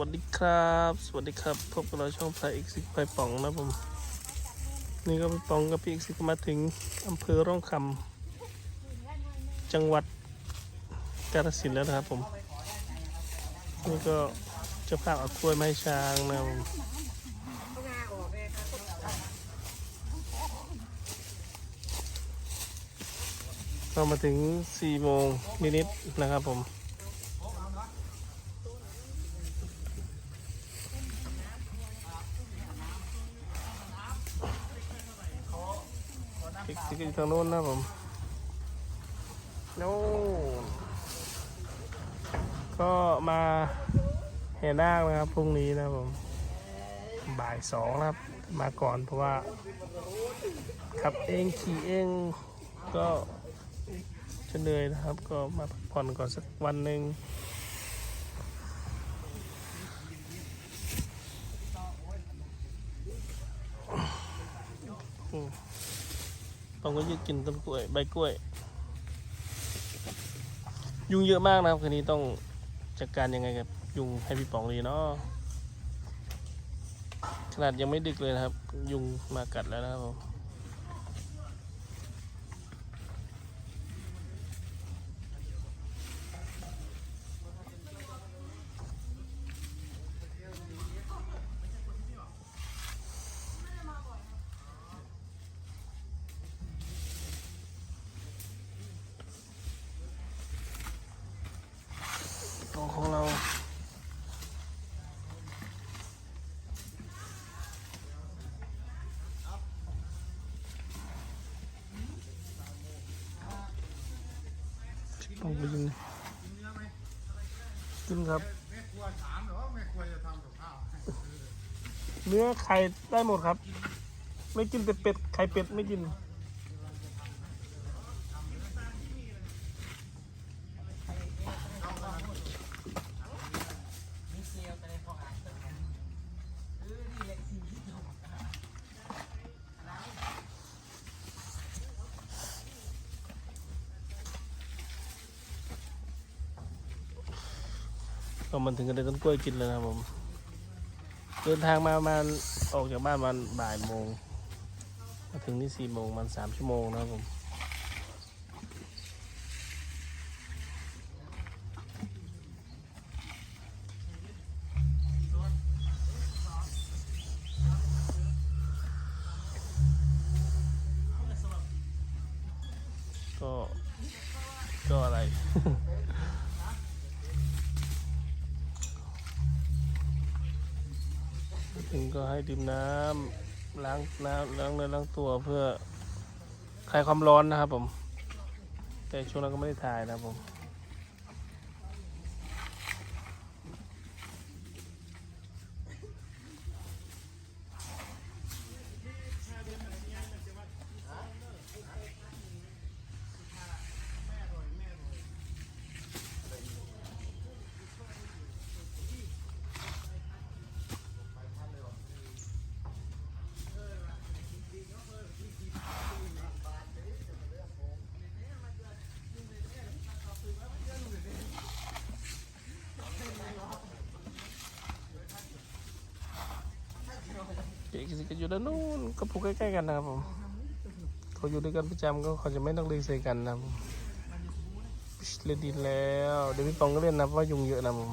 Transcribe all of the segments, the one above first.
วัสดีครับ สวัสดีครับพบกับเราช่องไทยเอกซิกไพป่องนะผม นี่ก็ไปป่องกับพี่เอกซิกมาถึงอำเภอร่องคำจังหวัดกาฬสินธุ์แล้วนะครับผม นี่ก็จะพาเอากล้วยไม้ช้างนะครับผมก็มาถึง4โมงนิดๆนะครับผม อีกที่อยู่ทางโน้นนะผมโน้นก็มาแห่นาคนะครับพรุ่งนี้นะผมบ่ายสองนะครับ มาก่อนเพราะว่าขับเองขี่เองก็จะเหนื่อยนะครับ ก็มาพักผ่อนก่อนสักวันหนึ่งอืม ต้องก็ยืดกินต้นกล้วย ใบกล้วย ยุงเยอะมากนะครับคืนนี้ต้องจัดการยังไงกับยุงให้พี่ป๋องดีเนาะขนาดยังไม่ดึกเลยนะครับ ยุงมากัดแล้วนะครับผม ตรงของเราต้องไปยิงกินครับแม่ครัวถามเหรอว่าแม่ครัวจะทำกับข้าวเนื้อไข่ได้หมดครับ ไม่กินแต่เป็ด ไข่เป็ดไม่กิน ก็มันถึงกันได้ต้นกล้วยกินเลยนะผม เดินทางมามาออกจากบ้านประมันบ่ายโมง มาถึงนี่สี่โมงมันสามชั่วโมงนะครับผมก็ ก็อะไร ถึงก็ให้ดื่มน้ำล้างน้ำล้างเนื้อล้างตัวเพื่อคลายความร้อนนะครับผม แต่ช่วงนั้นก็ไม่ได้ถ่ายนะครับผม เด็กสิก็อยู่ด้านนู้นก็ผูกใกล้ๆกันนะครับผมเขาอยู่ด้วยกันประจำก็เขาจะไม่ต้องเล่นใส่กันนะครับผมเล่นดีแล้ว เดี๋ยวพี่ปองก็เล่นนะเพราะว่ายุงเยอะนะผม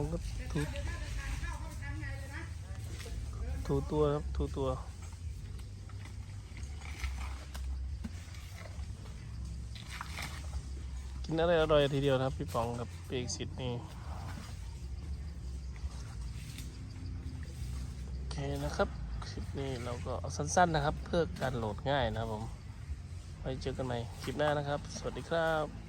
งก็ถูถูตัวครับถูตัวกินอะไรอร่อยทีเดียวครับ พี่ปองกับเปีกสิทธิ์นี่โอเคนะครับคลิปนี้เราก็เอาสั้นๆนะครับ เพื่อการโหลดง่ายนะครับผมไว้เจอกันใหม่คลิปหน้านะครับ สวัสดีครับ